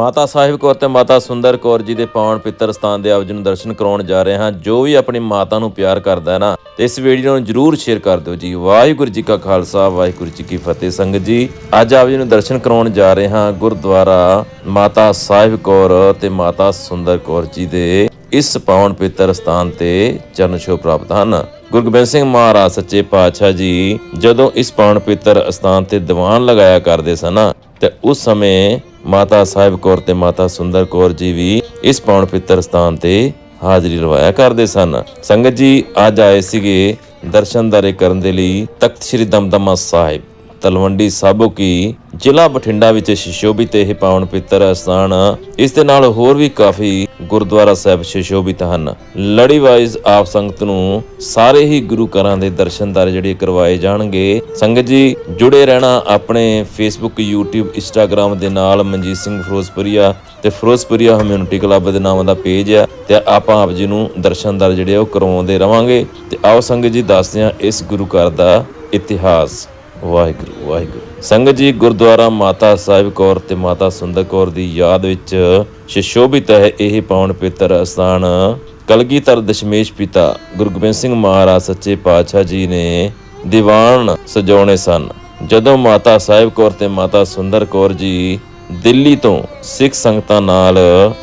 ਮਾਤਾ ਸਾਹਿਬ ਕੌਰ ਤੇ ਮਾਤਾ ਸੁੰਦਰ ਕੌਰ ਜੀ ਦੇ ਪਾਵਨ ਪਿੱਤਰ ਸਥਾਨ ਦੇ ਆਪ ਜੀ ਨੂੰ ਦਰਸ਼ਨ ਕਰਾਉਣ ਜਾ ਰਹੇ ਹਾਂ। ਜੋ ਵੀ ਆਪਣੀ ਮਾਤਾ ਨੂੰ ਪਿਆਰ ਕਰਦਾ ਹੈ ਨਾ, ਤੇ ਇਸ ਵੀਡੀਓ ਨੂੰ ਜਰੂਰ ਸ਼ੇਅਰ ਕਰ ਦਿਓ ਜੀ। ਵਾਹਿਗੁਰੂ ਜੀ ਕਾ ਖਾਲਸਾ, ਵਾਹਿਗੁਰੂ ਜੀ ਕੀ ਫਤਿਹ ਸੰਗਤ ਜੀ। ਅੱਜ ਆਪ ਜੀ ਨੂੰ ਦਰਸ਼ਨ ਕਰਾਉਣ ਜਾ ਰਹੇ ਹਾਂ ਗੁਰਦੁਆਰਾ ਮਾਤਾ ਸਾਹਿਬ ਕੌਰ ਤੇ ਮਾਤਾ ਸੁੰਦਰ ਕੌਰ ਜੀ ਦੇ ਇਸ ਪਾਵਨ ਪਿੱਤਰ ਸਥਾਨ ਤੇ ਚਰਨ ਛੋਹ ਪ੍ਰਾਪਤ ਹਨ। ਗੁਰੂ ਗੋਬਿੰਦ ਸਿੰਘ ਮਹਾਰਾਜ ਸੱਚੇ ਪਾਤਸ਼ਾਹ ਜੀ ਜਦੋਂ ਇਸ ਪਾਵਨ ਪਿੱਤਰ ਸਥਾਨ ਤੇ ਦੀਵਾਨ ਲਗਾਇਆ ਕਰਦੇ ਸਨ ਤੇ ਉਸ ਸਮੇਂ ਮਾਤਾ ਸਾਹਿਬ ਕੌਰ ਤੇ ਮਾਤਾ ਸੁੰਦਰ ਕੌਰ ਜੀ ਵੀ ਇਸ ਪਾਵਨ ਪਿੱਤਰ ਸਥਾਨ ਤੇ ਹਾਜ਼ਰੀ ਲਵਾਇਆ ਕਰਦੇ ਸਨ। ਸੰਗਤ ਜੀ, ਅੱਜ ਆਏ ਸੀਗੇ ਦਰਸ਼ਨ ਦਰਸ਼ਨਦਾਰੇ ਕਰਨ ਦੇ ਲਈ ਤਖਤ ਸ੍ਰੀ ਦਮਦਮਾ ਸਾਹਿਬ। ਤਲਵੰਡੀ ਸਾਬੋ ਕੀ ਜ਼ਿਲ੍ਹਾ ਬਠਿੰਡਾ ਵਿੱਚ ਸ਼ਿਸ਼ੋਭਿਤ ਇਹ ਪਾਵਨ ਪਿੱਤਰ ਅਸਥਾਨ ਇਸ ਦੇ ਨਾਲ ਹੋਰ ਵੀ ਕਾਫੀ ਗੁਰਦੁਆਰਾ ਸਾਹਿਬ ਸ਼ਿਸ਼ੋਭਿਤ ਹਨ। ਲੜੀ ਵਾਈਜ਼ ਆਪ ਸੰਗਤ ਨੂੰ ਸਾਰੇ ਹੀ ਗੁਰੂ ਘਰਾਂ ਦੇ ਦਰਸ਼ਨ ਦਰਸ਼ਨਦਾਰ ਜਿਹੜੇ ਕਰਵਾਏ ਜਾਣਗੇ। ਸੰਗਤ ਜੀ, ਜੁੜੇ ਰਹਿਣਾ ਆਪਣੇ ਫੇਸਬੁੱਕ YouTube, Instagram ਦੇ ਨਾਲ ਮਨਜੀਤ ਸਿੰਘ ਫਿਰੋਜ਼ਪੁਰੀਆ ਤੇ ਫਿਰੋਜ਼ਪੁਰੀਆ ਕਮਿਊਨਿਟੀ ਕਲੱਬ ਦੇ ਨਾਮ ਦਾ ਪੇਜ ਆ ਤੇ ਆਪਾਂ ਆਪ ਜੀ ਨੂੰ ਦਰਸ਼ਨ ਦਰਸ਼ਨਦਾਰ ਜਿਹੜੇ ਉਹ ਕਰਵਾਉਂਦੇ ਰਵਾਂਗੇ। ਤੇ ਆਓ ਸੰਗਤ ਜੀ, ਦੱਸਦੇ ਹਾਂ ਇਸ ਗੁਰੂ ਘਰ ਦਾ ਇਤਿਹਾਸ। ਵਾਹਿਗੁਰੂ ਵਾਹਿਗੁਰੂ। ਸੰਗਤ ਜੀ, ਗੁਰਦੁਆਰਾ ਮਾਤਾ ਸਾਹਿਬ ਕੌਰ ਤੇ ਮਾਤਾ ਸੁੰਦਰ ਕੌਰ ਦੀ ਯਾਦ ਵਿੱਚ ਸ਼ਿਸ਼ੋਭਿਤ ਹੈ ਇਹ ਪਾਵਨ ਪਿੱਤਰ ਅਸਥਾਨ। ਕਲਗੀਧਰ ਦਸ਼ਮੇਸ਼ ਪਿਤਾ ਗੁਰੂ ਗੋਬਿੰਦ ਸਿੰਘ ਮਹਾਰਾਜ ਸੱਚੇ ਪਾਤਸ਼ਾਹ ਜੀ ਨੇ ਦੀਵਾਨ ਸਜਾਉਣੇ ਸਨ। ਜਦੋਂ ਮਾਤਾ ਸਾਹਿਬ ਕੌਰ ਤੇ ਮਾਤਾ ਸੁੰਦਰ ਕੌਰ ਜੀ ਦਿੱਲੀ ਤੋਂ ਸਿੱਖ ਸੰਗਤਾਂ ਨਾਲ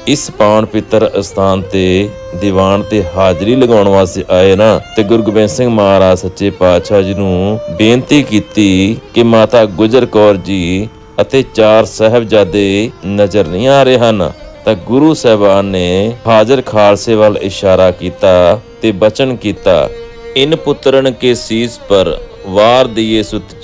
ਇਸ ਪਾਵਨ ਪਿੱਤਰ ਸਥਾਨ ਤੇ ਦੀਵਾਨ ਤੇ ਹਾਜ਼ਰੀ ਲਗਾਉਣ ਵਾਸਤੇ ਆਏ ਨਾ, ਤੇ ਗੁਰੂ ਗੋਬਿੰਦ ਸਿੰਘ ਮਹਾਰਾਜ ਸੱਚੇ ਪਾਤਸ਼ਾਹ ਜੀ ਨੂੰ ਬੇਨਤੀ ਕੀਤੀ ਕਿ ਮਾਤਾ ਗੁਜਰ ਕੌਰ ਜੀ ਅਤੇ ਚਾਰ ਸਹਿਬਜ਼ਾਦੇ ਨਜ਼ਰ ਨਹੀਂ ਆ ਰਹੇ ਹਨ। ਤਾਂ ਗੁਰੂ ਸਾਹਿਬਾਨ ਨੇ ਹਾਜ਼ਰ ਖਾਲਸੇ ਵੱਲ ਇਸ਼ਾਰਾ ਕੀਤਾ ਤੇ ਬਚਨ ਕੀਤਾ, ਇਨ ਪੁੱਤਰਨ ਕੇ ਸੀਸ ਪਰ ਵਾਰ ਦੀਏ ਸੁਤ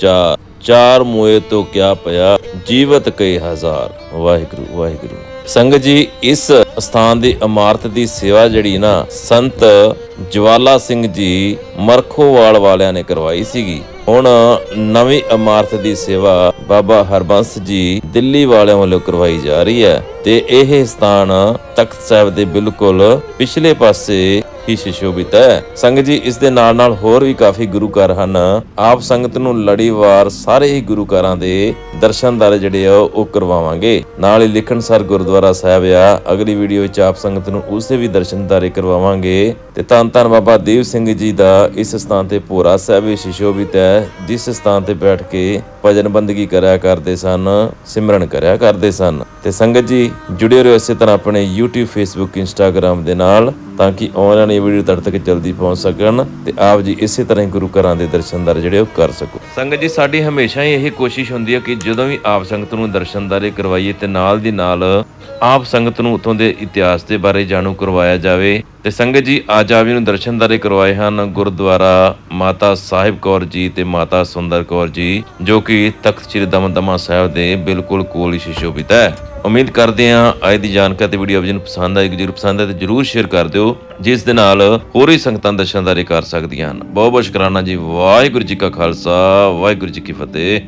ਚਾਰ ਮੋਏ ਤੋਂ ਕਿਆ ਪਿਆ? ਜੀਵਤ ਕਈ ਹਜ਼ਾਰ। ਵਾਹਿਗੁਰੂ ਵਾਹਿਗੁਰੂ। ਸੰਗਤ ਜੀ, ਇਸ ਸਥਾਨ ਦੀ ਇਮਾਰਤ ਦੀ ਸੇਵਾ ਜਿਹੜੀ ਨਾ ਸੰਤ ਜਵਾਲਾ ਸਿੰਘ ਜੀ ਮਰਖੋਵਾਲ ਵਾਲਿਆਂ ਨੇ ਕਰਵਾਈ ਸੀਗੀ। ਹੁਣ ਨਵੀਂ ਇਮਾਰਤ ਦੀ ਸੇਵਾ ਬਾਬਾ ਹਰਬੰਸ ਜੀ ਦਿੱਲੀ ਵਾਲਿਆਂ ਵੱਲੋਂ ਕਰਵਾਈ ਜਾ ਰਹੀ ਹੈ ਤੇ ਇਹ ਸਥਾਨ ਤਖਤ ਸਾਹਿਬ ਦੇ ਬਿਲਕੁਲ ਪਿਛਲੇ ਪਾਸੇ ਹੀ ਸ਼ਿਸ਼ੋਭਿਤ ਹੈ। ਸੰਗਤ ਜੀ, ਇਸ ਦੇ ਨਾਲ ਨਾਲ ਹੋਰ ਵੀ ਕਾਫੀ ਗੁਰੂ ਘਰ ਹਨ। ਆਪ ਸੰਗਤ ਨੂੰ ਲੜੀਵਾਰ ਸਾਰੇ ਹੀ ਗੁਰੂ ਘਰਾਂ ਦੇ ਦਰਸ਼ਨਦਾਰ ਜਿਹੜੇ ਆ, ਉਹ ਕਰਵਾਵਾਂਗੇ। ਨਾਲ ਹੀ ਲਿਖਣਸਰ ਗੁਰਦੁਆਰਾ ਸਾਹਿਬ ਆ, ਅਗਲੀ ਵੀਡੀਓ ਵਿੱਚ ਆਪ ਸੰਗਤ ਨੂੰ ਉਸ ਦੇ ਵੀ ਦਰਸ਼ਨਦਾਰੇ ਕਰਵਾਵਾਂਗੇ। ਤੇ ਧੰਨ ਧੰਨ ਬਾਬਾ ਦੇਵ ਸਿੰਘ ਜੀ ਦਾ ਇਸ ਸਥਾਨ ਤੇ ਭੋਰਾ ਸਾਹਿਬ ਵੀ ਸ਼ਿਸ਼ੋਭਿਤ ਹੈ, ਜਿਸ ਸਥਾਨ ਤੇ ਬੈਠ ਕੇ ਭਜਨ ਬੰਦਗੀ ਕਰਿਆ ਕਰਦੇ ਸਨ, ਸਿਮਰਨ ਕਰਿਆ ਕਰਦੇ ਸਨ। ਤੇ ਸੰਗਤ ਜੀ, ਜੁੜੇ ਰਹੋ ਇਸੇ ਤਰ੍ਹਾਂ ਆਪਣੇ YouTube, Facebook, Instagram ਦੇ ਨਾਲ। ਤਾਂ ਕਿ ਆਉਣ ਵਾਲੀ ਵੀਡੀਓ ਤੁਹਾਡੇ ਤੱਕ ਜਲਦੀ ਪਹੁੰਚ ਸਕਣ ਤੇ ਆਪ ਜੀ ਇਸੇ ਤਰ੍ਹਾਂ ਹੀ ਗੁਰੂ ਘਰਾਂ ਦੇ ਦਰਸ਼ਨਦਾਰ ਜਿਹੜੇ ਉਹ ਕਰ ਸਕੋ। ਸੰਗਤ ਜੀ, ਸਾਡੀ ਹਮੇਸ਼ਾ ਹੀ ਇਹ ਕੋਸ਼ਿਸ਼ ਹੁੰਦੀ ਹੈ ਕਿ ਜਦੋਂ ਵੀ ਆਪ ਸੰਗਤ ਨੂੰ ਦਰਸ਼ਨਦਾਰੇ ਕਰਵਾਈਏ ਤੇ ਨਾਲ ਦੀ ਨਾਲ ਆਪ ਸੰਗਤ ਨੂੰ ਉਥੋਂ ਦੇ ਇਤਿਹਾਸ ਦੇ ਬਾਰੇ ਜਾਣੂ ਕਰਵਾਇਆ ਜਾਵੇ। ਤੇ ਸੰਗਤ ਜੀ, ਅੱਜ ਆਪ ਜੀ ਨੂੰ ਦਰਸ਼ਨਦਾਰੇ ਕਰਵਾਏ ਹਨ ਗੁਰਦੁਆਰਾ ਮਾਤਾ ਸਾਹਿਬ ਕੌਰ ਜੀ ਤੇ ਮਾਤਾ ਸੁੰਦਰ ਕੌਰ ਜੀ, ਜੋ ਕਿ ਤਖਤ ਸ੍ਰੀ ਦਮਦਮਾ ਸਾਹਿਬ ਦੇ ਬਿਲਕੁਲ ਕੋਲ ਹੀ ਸ਼ਿਸ਼ੋਭਿਤ ਹੈ। ਉਮੀਦ ਕਰਦੇ ਹਾਂ ਅੱਜ ਦੀ ਜਾਣਕਾਰੀ ਤੇ ਵੀਡੀਓ ਆਪ ਜੀ ਨੂੰ ਪਸੰਦ ਆਏਗੀ, ਜਰੂਰ ਪਸੰਦ ਆਏ ਤੇ ਜਰੂਰ ਸ਼ੇਅਰ ਕਰ ਦਿਓ, ਜਿਸ ਦੇ ਨਾਲ ਹੋਰ ਹੀ ਸੰਗਤਾਂ ਦਰਸ਼ਨਦਾਰੇ ਕਰ ਸਕਦੀਆਂ ਹਨ। ਬਹੁਤ ਬਹੁਤ ਸ਼ੁਕਰਾਨਾ ਜੀ, ਵਾਹਿਗੁਰੂ ਜੀ ਕਾ ਖਾਲਸਾ, ਵਾਹਿਗੁਰੂ ਜੀ ਕੀ ਫਤਿਹ।